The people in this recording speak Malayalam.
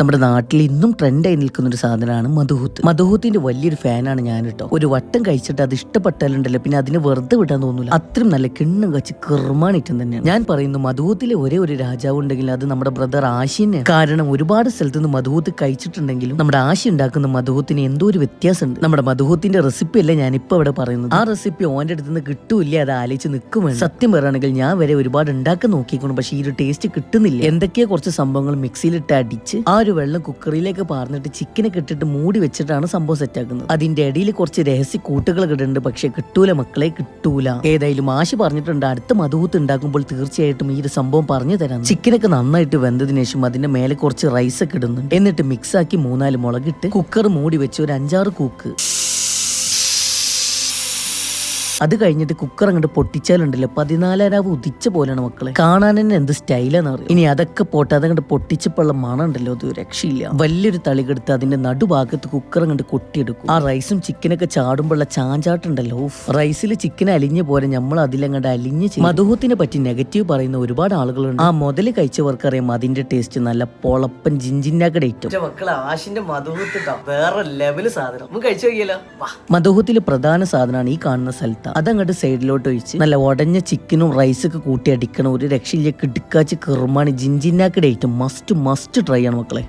നമ്മുടെ നാട്ടിൽ ഇന്നും ട്രെൻഡായി നിൽക്കുന്ന ഒരു സാധനമാണ് മധുഹൂത്ത്. മധുഹൂത്തിന്റെ വലിയൊരു ഫാനാണ് ഞാൻ കേട്ടോ ഒരു വട്ടം കഴിച്ചിട്ട് അത് ഇഷ്ടപ്പെട്ടാലുണ്ടല്ലോ പിന്നെ അതിന് വെറുതെ വിടാൻ തോന്നുന്നില്ല അത്രയും നല്ല കിണ്ണം കച്ച് കിർമാണിറ്റം തന്നെയാണ്. ഞാൻ പറയുന്നു മധുഹൂത്തിലെ ഒരേ ഒരു രാജാവ് ഉണ്ടെങ്കിൽ അത് നമ്മുടെ ബ്രദർ ആശിനെ കാരണം ഒരുപാട് സ്ഥലത്ത് നിന്ന് മധുഹൂത്ത് കഴിച്ചിട്ടുണ്ടെങ്കിലും നമ്മുടെ ആശി ഉണ്ടാക്കുന്ന മധുഹൂത്തിന് എന്തോ ഒരു വ്യത്യാസമുണ്ട്. നമ്മുടെ മധുഹൂത്തിന്റെ റെസിപ്പി അല്ല ഞാൻ ഇപ്പൊ ഇവിടെ പറയുന്നത്. ആ റെസിപ്പി ഓന്റെ അടുത്ത് നിന്ന് കിട്ടൂല്ല? അത് ആലോചിച്ച് നിൽക്കും വേണം. സത്യം പറയുകയാണെങ്കിൽ ഞാൻ വരെ ഒരുപാട് ഉണ്ടാക്കാൻ നോക്കിക്കണം പക്ഷേ ഈ ഒരു ടേസ്റ്റ് കിട്ടുന്നില്ല. എന്തൊക്കെയോ കുറച്ച് സംഭവങ്ങൾ മിക്സിയിലിട്ട് അടിച്ച് ആ ഒരു വെള്ളം കുക്കറിലേക്ക് പാർന്നിട്ട് ചിക്കനെ ഇട്ടിട്ട് മൂടി വെച്ചിട്ടാണ് സംഭവം സെറ്റാക്കുന്നത് അതിന്റെ ഇടയിൽ കുറച്ച് രഹസ്യ കൂട്ടുകൾ കിട്ടുന്നുണ്ട് പക്ഷെ കിട്ടൂല മക്കളെ കിട്ടൂല. ഏതായാലും ആശി പറഞ്ഞിട്ടുണ്ട് അടുത്ത മധുഹൂത്ത് ഉണ്ടാക്കുമ്പോൾ തീർച്ചയായിട്ടും ഈ ഒരു സംഭവം പറഞ്ഞു തരാം. ചിക്കനൊക്കെ നന്നായിട്ട് വെന്തതിന് ശേഷം അതിന്റെ മേലെ കുറച്ച് റൈസ് ഒക്കെ ഇടുന്നുണ്ട്. എന്നിട്ട് മിക്സ് ആക്കി മൂന്നാൽ മുളകിട്ട് കുക്കർ മൂടി വെച്ച് ഒരു അഞ്ചാറ് കൂക്ക് അത് കഴിഞ്ഞിട്ട് കുക്കർ അങ്ങോട്ട് പൊട്ടിച്ചാലുണ്ടല്ലോ. പതിനാലാരാവ് ഉദിച്ച പോലെയാണ് മക്കളെ. കാണാൻ തന്നെ എന്ത് സ്റ്റൈലാന്ന് പറയും ഇനി അതൊക്കെ പോട്ടെ അതങ്ങോട്ട് പൊട്ടിച്ചപ്പോഴുള്ള മണം ഉണ്ടല്ലോ അത് രക്ഷയില്ല. വലിയൊരു തളികെടുത്ത് അതിന്റെ നടുഭാഗത്ത് കുക്കർ അങ്ങോട്ട് കൊട്ടിയെടുക്കും. ആ റൈസും ചിക്കനൊക്കെ ചാടുമ്പോഴുള്ള ചാഞ്ചാട്ടുണ്ടല്ലോ റൈസിൽ ചിക്കൻ അലിഞ്ഞ പോലെ നമ്മൾ അതിലങ്ങോട്ട് അലിഞ്ഞ് മധുഹത്തിനെ പറ്റി നെഗറ്റീവ് പറയുന്ന ഒരുപാട് ആളുകളുണ്ട്. ആ മുതൽ കഴിച്ചവർക്കറിയാം അതിന്റെ ടേസ്റ്റ് നല്ല പൊളപ്പൻ ജിഞ്ചിന്നാക്കടെ ഇറ്റും മക്കളെ ആശിന്റെ മധുഹൂത്ത് വേറെ ലെവൽ സാധനം. കഴിച്ചു നോക്കിയല്ലോ. മധുഹത്തിലെ പ്രധാന സാധനമാണ് ഈ കാണുന്ന സ്ഥലത്ത് അതങ്ങോട്ട് സൈഡിലോട്ട് ഒഴിച്ച് നല്ല ഉടഞ്ഞ ചിക്കനും റൈസൊക്കെ കൂട്ടി അടിക്കണം ഒരു രക്ഷയില്ല. കിടുക്കാച്ച് കെറുമാണ് ജിഞ്ചിന്നാക്കടെ ഡേറ്റ് മസ്റ്റ് മസ്റ്റ് ട്രൈ ആണ് മക്കളെ.